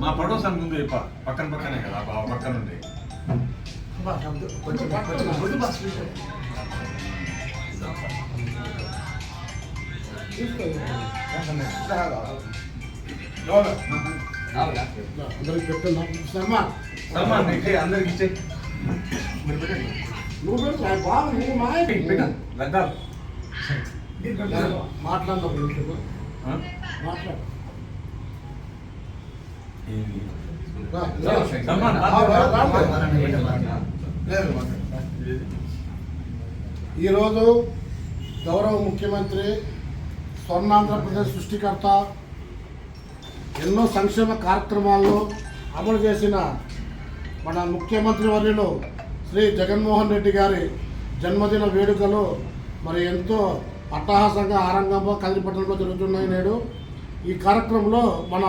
మా పడోసానికి ముందు చెప్ప పక్కన పక్కనే కదా ఆ పక్కన ఉండి బస్ అందరికి సల్మాన్. సల్మాన్ ఇచ్చే అందరికి ఇచ్చే. నువ్వు పెట్టు నువ్వు మాయ లగ్గాలు మాట్లాడదాం ఈరోజు గౌరవ ముఖ్యమంత్రి స్వర్ణాంధ్రప్రదేశ్ సృష్టికర్త ఎన్నో సంక్షేమ కార్యక్రమాల్లో అమలు చేసిన మన ముఖ్యమంత్రి వర్యులు శ్రీ జగన్మోహన్ రెడ్డి గారి జన్మదిన వేడుకలు మరి ఎంతో అట్టహాసంగా ఆరంగంగా కదిలిపట్టణంలో జరుగుతున్నాయి నేడు. ఈ కార్యక్రమంలో మన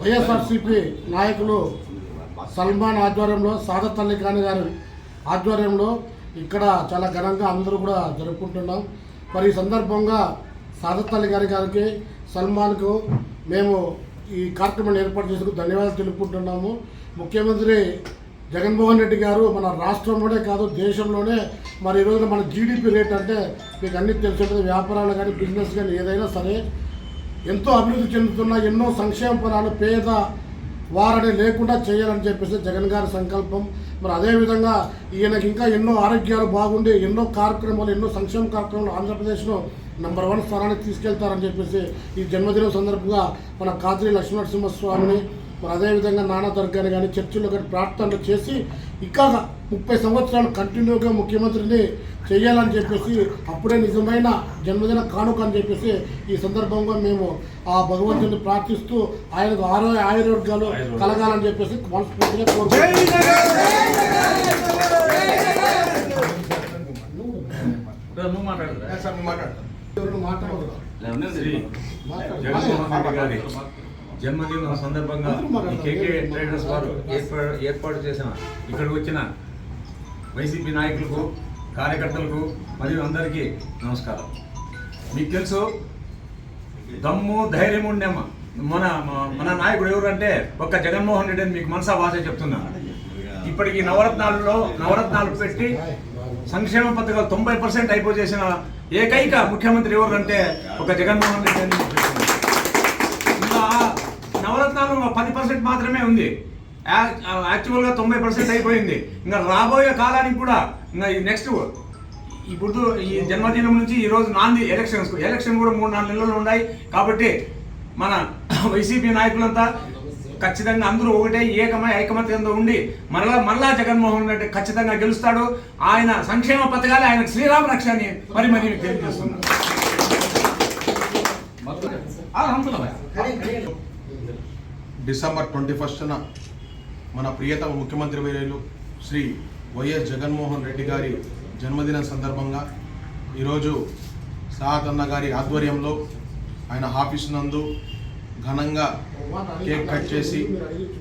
వైఎస్ఆర్సిపి నాయకులు సల్మాన్ ఆధ్వర్యంలో సాదత్ అల్లి ఖాన్ గారి ఆధ్వర్యంలో ఇక్కడ చాలా ఘనంగా అందరూ కూడా జరుపుకుంటున్నాం. మరి ఈ సందర్భంగా సాదత్ అల్లి గారి గారికి సల్మాన్కు మేము ఈ కార్యక్రమాన్ని ఏర్పాటు చేసుకు ధన్యవాదాలు తెలుపుకుంటున్నాము. ముఖ్యమంత్రి జగన్మోహన్ రెడ్డి గారు మన రాష్ట్రంలోనే కాదు దేశంలోనే మరి ఈ రోజున మన జీడిపి రేట్ అంటే మీకు అన్నీ తెలిసి వ్యాపారాలు కానీ బిజినెస్ కానీ ఏదైనా సరే ఎంతో అభివృద్ధి చెందుతున్న ఎన్నో సంక్షేమ పరాలు పేద వారని లేకుండా చేయాలని చెప్పేసి జగన్ గారి సంకల్పం. మరి అదేవిధంగా ఈయనకి ఇంకా ఎన్నో ఆరోగ్యాలు బాగుండి ఎన్నో కార్యక్రమాలు ఎన్నో సంక్షేమ కార్యక్రమాలు ఆంధ్రప్రదేశ్లో నంబర్ వన్ స్థానానికి తీసుకెళ్తారని చెప్పేసి ఈ జన్మదినం సందర్భంగా మన కాత్రి లక్ష్మీనరసింహస్వామిని మరి అదేవిధంగా నానా దర్గాని కానీ చర్చిలో కానీ ప్రార్థనలు చేసి ఇంకా ముప్పై సంవత్సరాలు కంటిన్యూగా ముఖ్యమంత్రిని చేయాలని చెప్పేసి అప్పుడే నిజమైన జన్మదిన కానుక అని చెప్పేసి ఈ సందర్భంగా మేము ఆ భగవంతుని ప్రార్థిస్తూ ఆయనకు ఆరో ఆయుర్వర్గాలు కలగాలని చెప్పేసి మనస్ఫూర్తిగా కోరుకుంటున్నాం. మాట్లాడదు జన్మదినం సందర్భంగా ఈ కేకే ట్రేడర్స్ వారు ఏర్పాటు ఏర్పాటు చేసిన ఇక్కడికి వచ్చిన వైసీపీ నాయకులకు కార్యకర్తలకు మరియు అందరికీ నమస్కారం. మీకు తెలుసు దమ్ము ధైర్యం ఉండేమ్మ మన మన నాయకుడు ఎవరు అంటే ఒక్క జగన్మోహన్ రెడ్డి అని మీకు మనసా భాష చెప్తున్నాను ఇప్పటికి నవరత్నాలలో నవరత్నాలు పెట్టి సంక్షేమ పథకాలు తొంభై పర్సెంట్ అయిపో చేసిన ఏకైక ముఖ్యమంత్రి ఎవరు అంటే ఒక జగన్మోహన్ రెడ్డి అని నవరత్నాలు పది పర్సెంట్ మాత్రమే ఉంది. యాక్చువల్గా తొంభై పర్సెంట్ అయిపోయింది. ఇంకా రాబోయే కాలానికి కూడా ఇంకా ఈ నెక్స్ట్ ఇప్పుడు ఈ జన్మదినం నుంచి ఈ రోజు నాంది ఎలక్షన్స్. ఎలక్షన్ కూడా మూడు నాలుగు నెలలు ఉన్నాయి. కాబట్టి మన వైసీపీ నాయకులంతా ఖచ్చితంగా అందరూ ఒకటే ఏకమై ఐకమత్యంతో ఉండి మరలా మరలా జగన్మోహన్ రెడ్డి ఖచ్చితంగా గెలుస్తాడు. ఆయన సంక్షేమ పథకాలే ఆయన శ్రీరామ రక్ష అని మరి మరి తెలియజేస్తున్నాను డిసెంబర్ ట్వంటీ ఫస్ట్న మన ప్రియతమ ముఖ్యమంత్రి వర్యులు శ్రీ వైఎస్ జగన్మోహన్ రెడ్డి గారి జన్మదిన సందర్భంగా ఈరోజు సాహత్ అన్న గారి ఆధ్వర్యంలో ఆయన ఆఫీస్ నందు ఘనంగా కేక్ కట్ చేసి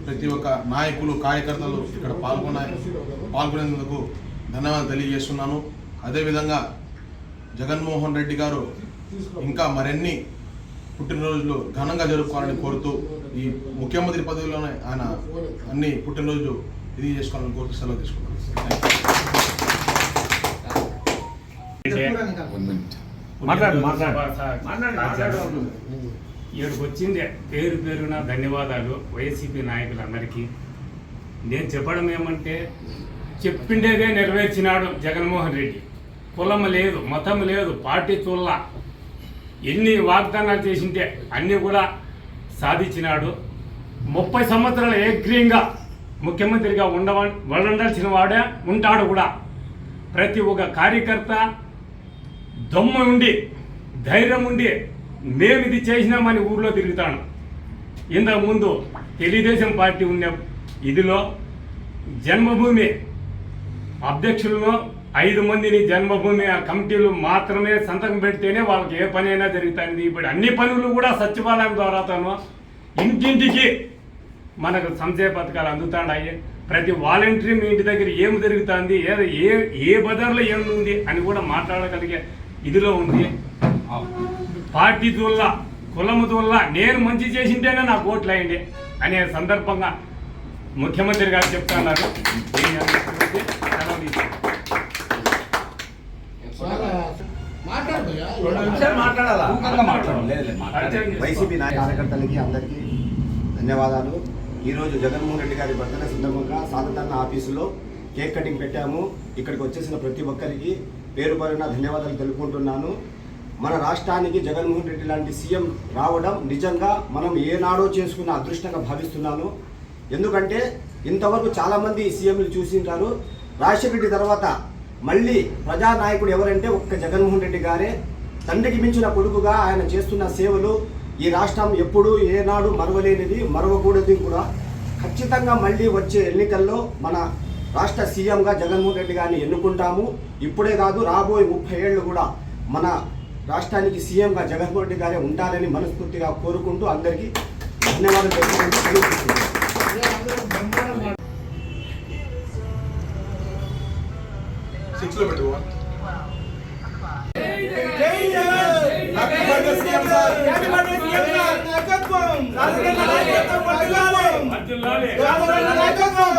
ప్రతి ఒక్క నాయకులు కార్యకర్తలు ఇక్కడ పాల్గొన పాల్గొనేందుకు ధన్యవాదాలు తెలియజేస్తున్నాను. అదేవిధంగా జగన్మోహన్ రెడ్డి గారు ఇంకా మరిన్ని పుట్టినరోజులు ఘనంగా జరుపుకోవాలని కోరుతూ ఈ ముఖ్యమంత్రి పదవిలోనే ఆయన అన్ని పుట్టినరోజులు ఇది చేసుకోవాలని కోరుతూ సెలవు తీసుకున్నాను ఇక్కడికి వచ్చింది పేరు పేరున ధన్యవాదాలు వైసీపీ నాయకులందరికీ. నేను చెప్పడం ఏమంటే చెప్పిండేదే నెరవేర్చినాడు జగన్మోహన్ రెడ్డి. కులం లేదు మతం లేదు పార్టీ తుల్ల. ఎన్ని వాగ్దానాలు చేసింటే అన్నీ కూడా సాధించినాడు. ముప్పై సంవత్సరాలు ఏగ్రీయంగా ముఖ్యమంత్రిగా ఉండవ ఉండాల్సిన వాడే ఉంటాడు కూడా. ప్రతి ఒక్క కార్యకర్త దమ్ము ఉండి ధైర్యం ఉండి మేము ఇది చేసినామని ఊర్లో తిరుగుతాను ఇంతకుముందు తెలుగుదేశం పార్టీ ఉన్న ఇదిలో జన్మభూమి అధ్యక్షులను ఐదు మందిని జన్మభూమి ఆ కమిటీలు మాత్రమే సంతకం పెడితేనే వాళ్ళకి ఏ పని అయినా జరుగుతుంది ఇప్పుడు అన్ని పనులు కూడా సచివాలయం ద్వారాతోనూ ఇంటింటికి మనకు సంశయ పథకాలు అందుతాడాయి. ప్రతి వాలంటరీ మీ ఇంటి దగ్గర ఏం జరుగుతుంది? ఏ ఏ ఏ బజార్లో ఏముంది అని కూడా మాట్లాడగలిగే ఇదిలో ఉంది. పార్టీ వల్ల కులము వల్ల నేను మంచి చేసింటేనే నాకు ఓట్లు అయ్యండి అనే సందర్భంగా ముఖ్యమంత్రి గారు చెప్తున్నారు నేను అందరికీ సెలవు తీసుకుంటాను. చాలా మాట్లాడబోయా వైసీపీ నాయక కార్యకర్తలకి అందరికీ ధన్యవాదాలు. ఈరోజు జగన్మోహన్ రెడ్డి గారి బర్త్డే సందర్భంగా సాధన ఆఫీసులో కేక్ కటింగ్ పెట్టాము. ఇక్కడికి వచ్చేసిన ప్రతి ఒక్కరికి పేరు పేరున ధన్యవాదాలు తెలుపుకుంటున్నాను. మన రాష్ట్రానికి జగన్మోహన్ రెడ్డి లాంటి సీఎం రావడం నిజంగా మనం ఏనాడో చేసుకున్న అదృష్టంగా భావిస్తున్నాను. ఎందుకంటే ఇంతవరకు చాలామంది సీఎంలు చూసింటారు. రాజశేఖర రెడ్డి తర్వాత మళ్ళీ ప్రజానాయకుడు ఎవరంటే ఒక్క జగన్మోహన్ రెడ్డి గారే. తండ్రికి మించిన కొడుకుగా ఆయన చేస్తున్న సేవలు ఈ రాష్ట్రం ఎప్పుడూ ఏనాడు మరవలేనిది మరవకూడదు కూడా. ఖచ్చితంగా మళ్ళీ వచ్చే ఎన్నికల్లో మన రాష్ట్ర సీఎంగా జగన్మోహన్ రెడ్డి గారిని ఎన్నుకుంటాము. ఇప్పుడే కాదు రాబోయే ముప్పై ఏళ్ళు కూడా మన రాష్ట్రానికి సీఎంగా జగన్మోహన్ రెడ్డి గారే ఉంటారని మనస్ఫూర్తిగా కోరుకుంటూ అందరికీ ధన్యవాదాలు సెలవు తీసుకుంటున్నాను. సిక్స్ నాయకత్వం